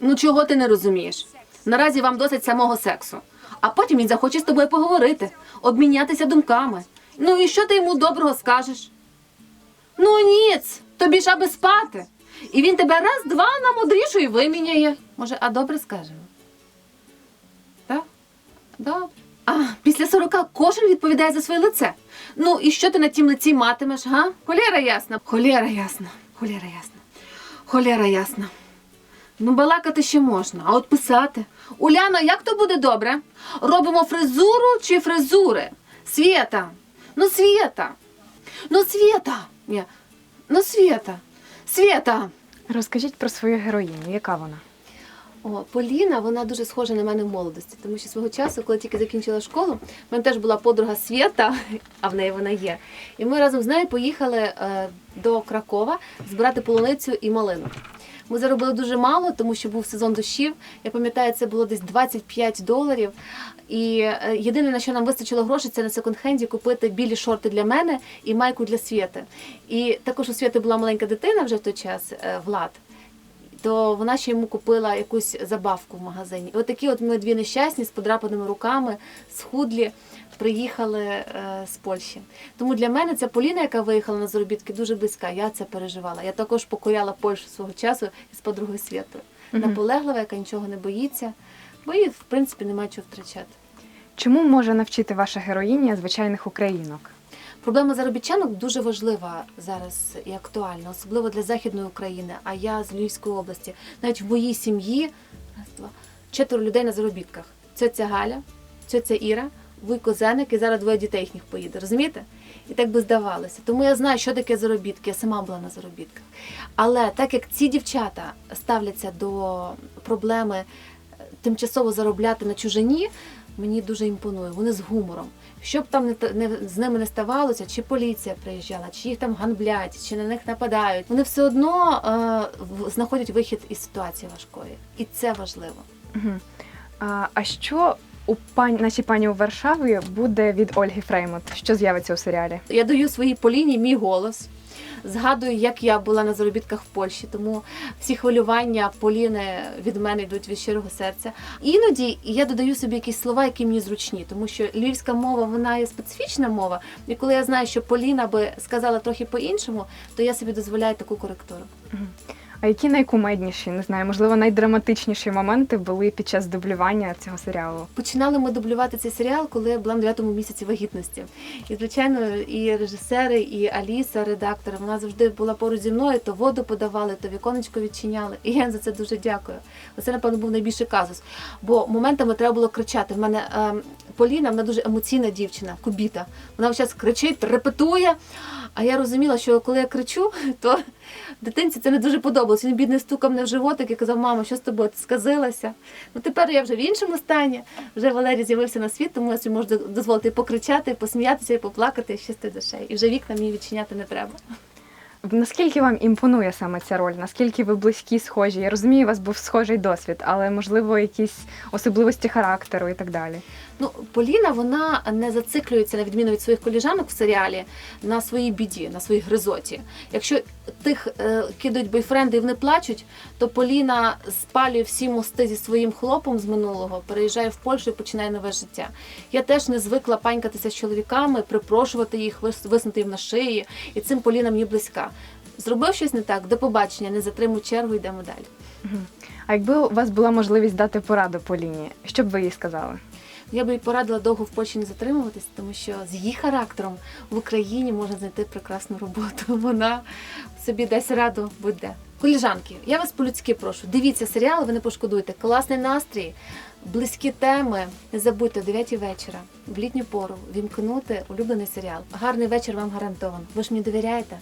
Ну чого ти не розумієш? Наразі вам досить самого сексу. А потім він захоче з тобою поговорити, обмінятися думками. Ну і що ти йому доброго скажеш? Ну ніц, тобі ж аби спати. І він тебе раз-два на мудрішу і виміняє. Може, а добре скажемо? Так? Да. А, після сорока кожен відповідає за своє лице. Ну і що ти на тім лиці матимеш, га? Холєра ясна. Холєра ясна. Холєра ясна. Холєра ясна. Ну, балакати ще можна, а от писати. Уляно, як то буде добре? Робимо фризуру чи фризури? Свєта. Ну, Свєта. Ну, Свєта. Ні. Ну, Свєта. Свєта. Розкажіть про свою героїню, яка вона? О, Поліна, вона дуже схожа на мене в молодості, тому що свого часу, коли тільки закінчила школу, в мене теж була подруга Свєта, а в неї вона є. І ми разом з нею поїхали е, до Кракова збирати полуницю і малину. Ми заробили дуже мало, тому що був сезон дощів. Я пам'ятаю, це було десь 25 доларів. І е, єдине, на що нам вистачило грошей, це на секонд-хенді купити білі шорти для мене і майку для Свєти. І також у Свєти була маленька дитина вже в той час, е, Влад то вона ще йому купила якусь забавку в магазині. І от такі от ми дві нещасні з подрапаними руками, схудлі, приїхали е, з Польщі. Тому для мене ця Поліна, яка виїхала на заробітки, дуже близька. Я це переживала. Я також покоряла Польщу свого часу із подругою Святою. Мгм. Наполеглива, яка нічого не боїться, бо їй, в принципі, немає чого втрачати. Чому може навчити ваша героїня звичайних українок? Проблема заробітчанок дуже важлива зараз і актуальна, особливо для Західної України. А я з Львівської області. Навіть в моїй сім'ї раз, два, четверо людей на заробітках. Цьоця Галя, цьоця Іра, вуйко Зеник і зараз двоє дітей їхніх поїде. Розумієте? І так би здавалося. Тому я знаю, що таке заробітки. Я сама була на заробітках. Але так як ці дівчата ставляться до проблеми е, тимчасово заробляти на чужині, мені дуже імпонує. Вони з гумором. Що б там не, не з ними не ставалося, чи поліція приїжджала, чи їх там ганблять, чи на них нападають, вони все одно е, знаходять вихід із ситуації важкої, і це важливо. Угу. А, а що у пані нашій пані у Варшаві буде від Ольги Фреймут? Що з'явиться у серіалі? Я даю своїй Поліні мій голос. Згадую, як я була на заробітках в Польщі, тому всі хвилювання Поліни від мене йдуть від щирого серця. Іноді я додаю собі якісь слова, які мені зручні, тому що львівська мова вона є специфічна мова. І коли я знаю, що Поліна би сказала трохи по-іншому, то я собі дозволяю таку коректуру. А які найкумедніші, не знаю, можливо, найдраматичніші моменти були під час дублювання цього серіалу? Починали ми дублювати цей серіал, коли я була на 9 місяці вагітності. І, звичайно, і режисери, і Аліса, редактор, вона завжди була поруч зі мною, то воду подавали, то віконечко відчиняли. І я за це дуже дякую. Оце, напевно, був найбільший казус. Бо моментами треба було кричати. В мене ем, Поліна, вона дуже емоційна дівчина, кубіта. Вона час кричить, репетує. А я розуміла, що коли я кричу, то дитинці це не дуже подобалось. Він бідний стукав мене в животик і казав, мамо, що з тобою сказилася? Ну тепер я вже в іншому стані. Вже Валерій з'явився на світ, тому я собі можу дозволити покричати, посміятися, і поплакати, і щасти душею. І вже вікна мені відчиняти не треба. Наскільки вам імпонує саме ця роль? Наскільки ви близькі, схожі? Я розумію, у вас був схожий досвід, але можливо якісь особливості характеру і так далі. Ну, Поліна вона не зациклюється на відміну від своїх коліжанок в серіалі на своїй біді, на своїй гризоті. Якщо тих е, кидають бойфренди і вони плачуть, то Поліна спалює всі мости зі своїм хлопом з минулого, переїжджає в Польщу і починає нове життя. Я теж не звикла панькатися з чоловіками, припрошувати їх, вис- виснути їм на шиї, і цим Поліна мені близька. Зробив щось не так, до побачення, не затримуй чергу, йдемо далі. А якби у вас була можливість дати пораду Поліні, що б ви їй сказали? Я би порадила довго в Польщі не затримуватись, тому що з її характером в Україні можна знайти прекрасну роботу. Вона собі дасть раду будь-де. Коліжанки, я вас по-людськи прошу. Дивіться серіал, ви не пошкодуєте. Класний настрій, близькі теми. Не забудьте о 9 вечора в літню пору вімкнути улюблений серіал. Гарний вечір вам гарантовано. Ви ж мені довіряєте?